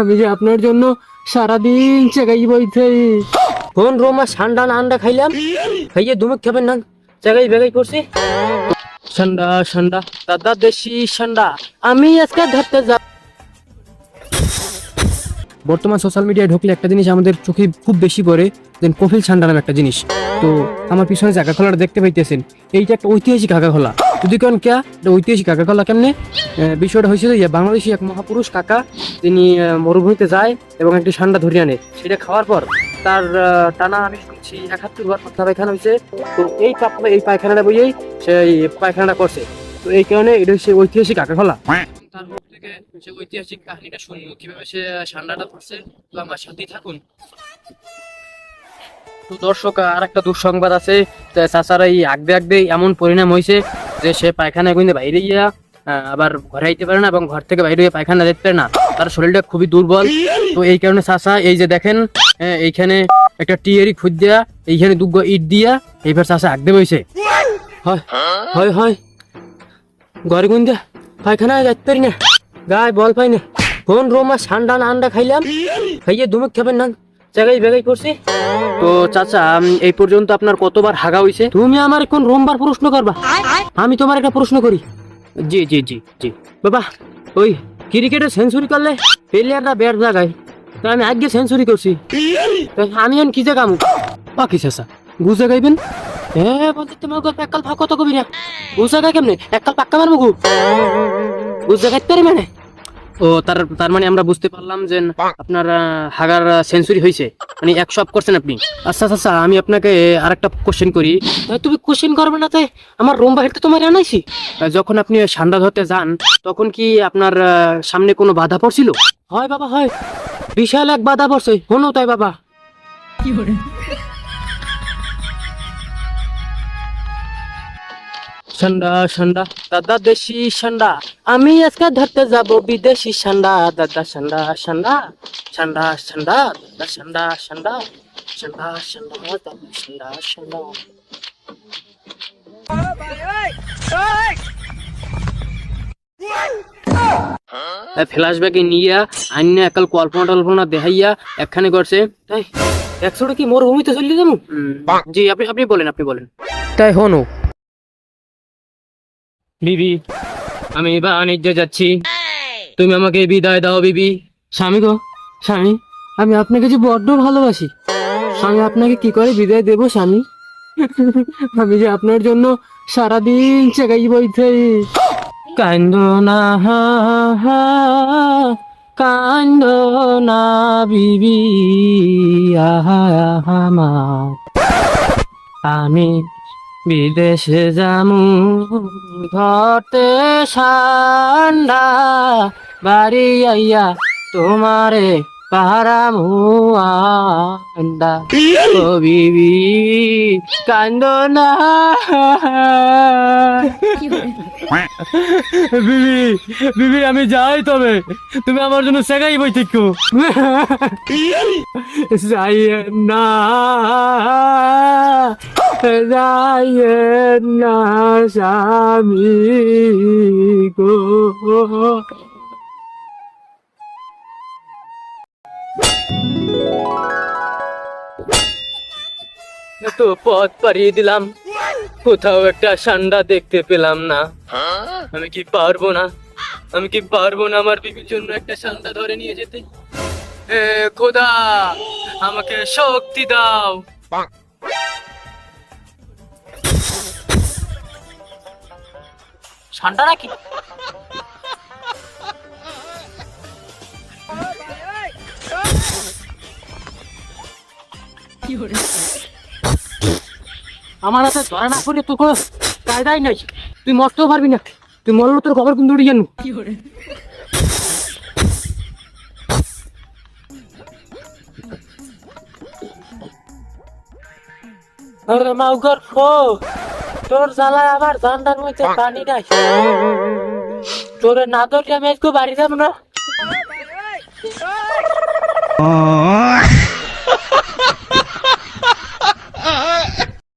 আমি যে আপনার জন্য সারাদিন চেগাই বইতে কোন রোমা ঠান্ডা না আন্ডা খাইলাম? খাইয়ে দুমুখ খাবেন না? চেগাই বেগাই করছি। ঠান্ডা ঠান্ডা দাদা দেশি ঠান্ডা আমি আজকে ধরতে যাব বর্তমান সোশ্যাল মিডিয়ায় ঢুকলে একটা জিনিস আমাদের চোখে খুব বেশি পড়ে দেন কফিল ছান্ডা নামে একটা জিনিস। তো আমার পিছনে কাকা খোলাটা দেখতে পাইতেছেন। এইটা একটা ঐতিহাসিক কাকা খোলা। যদি কেন ঐতিহাসিক কাকা খোলা কেমনে? বিষয়টা হয়েছে যে, বাংলাদেশি এক মহাপুরুষ কাকা, তিনি মরুভূমিতে যায় এবং একটি ঠান্ডা ধরিয়ে আনে। সেটা খাওয়ার পর তার টানা, আমি শুনছি, একাত্তর বার পাতলা পায়খানা হয়েছে। তো এই পাতলা এই পায়খানাটা বইয়েই সেই পায়খানাটা করছে। তো এই কারণে এটা হচ্ছে ঐতিহাসিক কাকা খোলা তার ঐতিহাসিক তো থাকুন। তো দর্শক আর একটা দুঃসংবাদ আছে। চাচারা এই আগদে আগদে এমন পরিণাম হয়েছে যে সে পায়খানা কিন্তু বাইরে গিয়া আবার ঘরে আইতে পারে না এবং ঘর থেকে বাইরে পায়খানা যেতে পারে না। তার শরীরটা খুবই দুর্বল। তো এই কারণে চাচা এই যে দেখেন এইখানে একটা টিয়ারি খুদ দিয়া এইখানে দুগ্গ ইট দিয়া এইবার চাচা আগদে বইছে হয় হয় হয়। ঘরে গুন্দা যাইতে পারি না। গায়ে বল পাই না। কোন রোমা ঠান্ডা না আন্ডা খাইলাম। খাইয়ে দুমুখ খাবেন না। জায়গায় বেগাই করছি তো চাচা এই পর্যন্ত আপনার কতবার হাগা হইছে? তুমি আমার কোন রোমবার প্রশ্ন করবা? আমি তোমার একটা প্রশ্ন করি। জি জি জি জি। বাবা ওই ক্রিকেটে সেঞ্চুরি করলে প্লেয়াররা ব্যাট লাগায়। তো আমি আজকে সেঞ্চুরি করছি। তো আমি এখন কি কামু বাকি চাষা গুজে গাইবেন? হ্যাঁ বলতে তোমার গল্প এককাল ফাঁকা তো কবি না। গুজা গাই কেমনে? এককাল পাক্কা মারবো গু। গুজা গাইতে পারি মানে ও তার তার মানে আমরা বুঝতে পারলাম যে আপনার আহ, হাগার সেঞ্চুরি হয়েছে। মানে একশো আপ করছেন আপনি। আচ্ছা আচ্ছা আমি আপনাকে আরেকটা কোশ্চেন করি। তুমি কোশ্চেন করবে না তাই আমার রুম বাহিরতে তোমার আনাইছি? যখন আপনি সান্ডা ধরতে যান তখন কি আপনার সামনে কোনো বাধা পড়ছিল? হয় বাবা হয়। বিশাল এক বাধা পড়ছে। হনো তাই বাবা। ঠান্ডা ঠান্ডা দাদা দেশি ঠান্ডা আমি আজকে ধরতে যাব বিদেশি ঠান্ডা দাদা ঠান্ডা ঠান্ডা ঠান্ডা ঠান্ডা দাদা ঠান্ডা ঠান্ডা ঠান্ডা ঠান্ডা দাদা ঠান্ডা ঠান্ডা ফ্ল্যাশ ব্যাগে নিয়ে? আইনে একাল কল্পনা টল্পনা দেখাইয়া একখানে করছে। তাই একশোটা কি মরুভূমিতে চলে যাব? জি আপনি আপনি বলেন আপনি বলেন। তাই হনো বিবি, আমি বাণিজ্য যাচ্ছি। তুমি আমাকে বিদায় দাও, বিবি। স্বামী গো, স্বামী, আমি আপনাকে যে বড্ড ভালোবাসি। আমি আপনাকে কি করে বিদায় দেব, স্বামী? আমি যে আপনার জন্য সারাদিন চেগাই বইতে কান্দ না কান্দ না বিবি, আহা আহা আমি বিদেশে যামু ঘরতে ঠান্ডা বাড়ি আইয়া তোমারে পাহারামু আন্ডা। ও বিবি কান্দ না। বিবি বিবি আমি যাই তবে। তুমি আমার জন্য সেগাই বই ঠিক যাই না। যাই না স্বামী গো এত পথ পাড়িয়ে দিলাম কোথাও একটা ঠান্ডা দেখতে পেলাম না আমি কি পারব না আমি কি পারব না আমার বিবির জন্য একটা ঠান্ডা ধরে নিয়ে যেতে খোদা আমাকে শক্তি দাও। ঠান্ডা নাকি? আমার হাতে ধরা না পড়লে তোর কোনো কায়দাই নাই। তুই মরতেও পারবি না। তুই মরলো তোর খবর কিন্তু উড়ে জানু আরে মাউগর ফো তোর জ্বালায় আমার জানদার মধ্যে পানি নাই। তোরে না ধরলে আমি আজকে বাড়ি যাব না।